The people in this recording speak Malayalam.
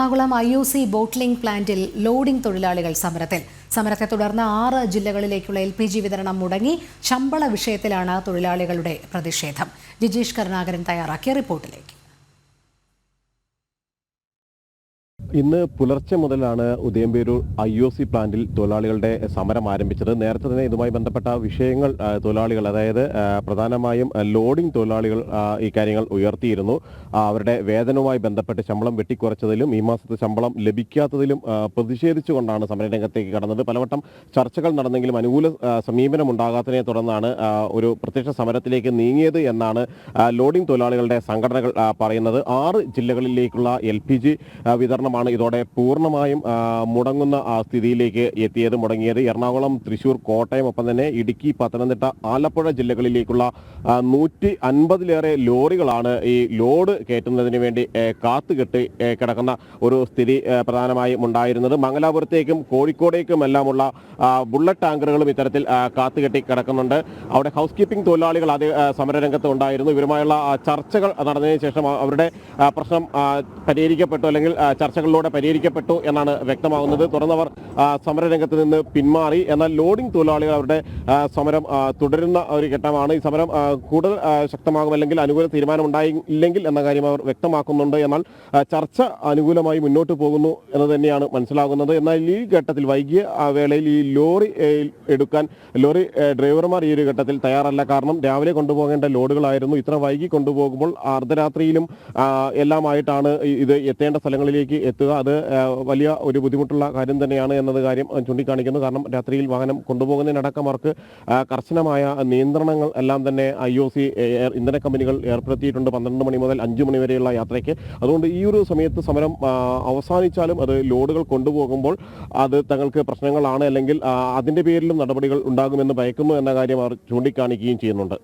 Ernakulam I O C bottling പ്ലാന്റിൽ ലോഡിംഗ് തൊഴിലാളികൾ സമരത്തിൽ. സമരത്തെ തുടർന്ന് ആറ് ജില്ലകളിലേക്കുള്ള എൽ പി ജി വിതരണം മുടങ്ങി ശമ്പള വിഷയത്തിലാണ് തൊഴിലാളികളുടെ പ്രതിഷേധം. ജിജീഷ് കരുണാകരൻ തയ്യാറാക്കിയ റിപ്പോർട്ടിലേക്ക്. ഇന്ന് പുലർച്ചെ മുതലാണ് ഉദയംപേരൂർ ഐ ഒ സി പ്ലാന്റിൽ തൊഴിലാളികളുടെ സമരം ആരംഭിച്ചത്. നേരത്തെ തന്നെ ഇതുമായി ബന്ധപ്പെട്ട വിഷയങ്ങൾ തൊഴിലാളികൾ അതായത് പ്രധാനമായും ലോഡിംഗ് തൊഴിലാളികൾ ഈ കാര്യങ്ങൾ ഉയർത്തിയിരുന്നു. അവരുടെ വേതനവുമായി ബന്ധപ്പെട്ട് ശമ്പളം വെട്ടിക്കുറച്ചതിലും ഈ മാസത്തെ ശമ്പളം ലഭിക്കാത്തതിലും പ്രതിഷേധിച്ചുകൊണ്ടാണ് സമരരംഗത്തേക്ക് കടന്നത്. പലവട്ടം ചർച്ചകൾ നടന്നെങ്കിലും അനുകൂല സമീപനം ഉണ്ടാകാത്തതിനെ തുടർന്നാണ് ഒരു പ്രത്യക്ഷ സമരത്തിലേക്ക് നീങ്ങിയത് എന്നാണ് ലോഡിംഗ് തൊഴിലാളികളുടെ സംഘടനകൾ പറയുന്നത്. ആറ് ജില്ലകളിലേക്കുള്ള എൽ പി ജി വിതരണമാണ് ഇതോടെ പൂർണമായും മുടങ്ങുന്ന സ്ഥിതിയിലേക്ക് എത്തിയത് മുടങ്ങിയത്. എറണാകുളം തൃശൂർ കോട്ടയം ഒപ്പം തന്നെ ഇടുക്കി പത്തനംതിട്ട ആലപ്പുഴ ജില്ലകളിലേക്കുള്ള നൂറ്റി അൻപതിലേറെ ലോറികളാണ് ഈ ലോഡ് കയറ്റുന്നതിന് വേണ്ടി കാത്തുകെട്ട് കിടക്കുന്ന ഒരു സ്ഥിതി പ്രധാനമായും ഉണ്ടായിരുന്നത്. മംഗലാപുരത്തേക്കും കോഴിക്കോടേക്കും എല്ലാമുള്ള ബുള്ളറ്റ് ടാങ്കറുകളും ഇത്തരത്തിൽ കാത്തുകെട്ടി കിടക്കുന്നുണ്ട്. അവിടെ ഹൗസ് കീപ്പിംഗ് തൊഴിലാളികൾ അത് സമരരംഗത്ത് ഉണ്ടായിരുന്നു. ഇവരുമായുള്ള ചർച്ചകൾ നടന്നതിന് ശേഷം അവരുടെ പ്രശ്നം പരിഹരിക്കപ്പെട്ടു അല്ലെങ്കിൽ ആ, ചർച്ചകളിലൂടെ പരിഹരിക്കപ്പെട്ടു എന്നാണ് വ്യക്തമാകുന്നത്. തുറന്നവർ സമരരംഗത്ത് നിന്ന് പിന്മാറി. എന്നാൽ ലോഡിംഗ് തൊഴിലാളികൾ അവരുടെ സമരം തുടരുന്ന ഒരു ഘട്ടമാണ്. ഈ സമരം കൂടുതൽ ശക്തമാകും അല്ലെങ്കിൽ അനുകൂല തീരുമാനം ഉണ്ടായില്ലെങ്കിൽ എന്ന കാര്യം അവർ വ്യക്തമാക്കുന്നുണ്ട്. എന്നാൽ ചർച്ച അനുകൂലമായി മുന്നോട്ട് പോകുന്നു എന്ന് തന്നെയാണ് മനസ്സിലാകുന്നത്. എന്നാൽ ഈ ഘട്ടത്തിൽ വൈകിയ വേളയിൽ ഈ ലോറി എടുക്കാൻ ലോറി ഡ്രൈവർമാർ ഈ ഒരു ഘട്ടത്തിൽ തയ്യാറല്ല. കാരണം രാവിലെ കൊണ്ടുപോകേണ്ട ലോഡുകളായിരുന്നു. ഇത്ര വൈകി കൊണ്ടുപോകുമ്പോൾ അർദ്ധരാത്രിയിലും എല്ലാമായിട്ടാണ് ഇത് എത്തേണ്ട സ്ഥലങ്ങളിലേക്ക് എത്തുക അത് വലിയ ഒരു ബുദ്ധിമുട്ടുള്ള കാര്യം തന്നെയാണ് എന്നത് കാര്യം ചൂണ്ടിക്കാണിക്കുന്നു. കാരണം രാത്രിയിൽ വാഹനം കൊണ്ടുപോകുന്നതിനടക്കം അവർക്ക് കർശനമായ നിയന്ത്രണങ്ങൾ എല്ലാം തന്നെ ഐ ഒ സി ഇന്ധന കമ്പനികൾ ഏർപ്പെടുത്തിയിട്ടുണ്ട് പന്ത്രണ്ട് മണി മുതൽ അഞ്ച് മണി വരെയുള്ള യാത്രയ്ക്ക്. അതുകൊണ്ട് ഈ ഒരു സമയത്ത് സമരം അവസാനിച്ചാലും അത് ലോഡുകൾ കൊണ്ടുപോകുമ്പോൾ അത് തങ്ങൾക്ക് പ്രശ്നങ്ങളാണ് അല്ലെങ്കിൽ അതിന്റെ പേരിലും നടപടികൾ ഉണ്ടാകുമെന്ന് ഭയക്കുന്നു എന്ന കാര്യം അവർ ചൂണ്ടിക്കാണിക്കുകയും ചെയ്യുന്നുണ്ട്.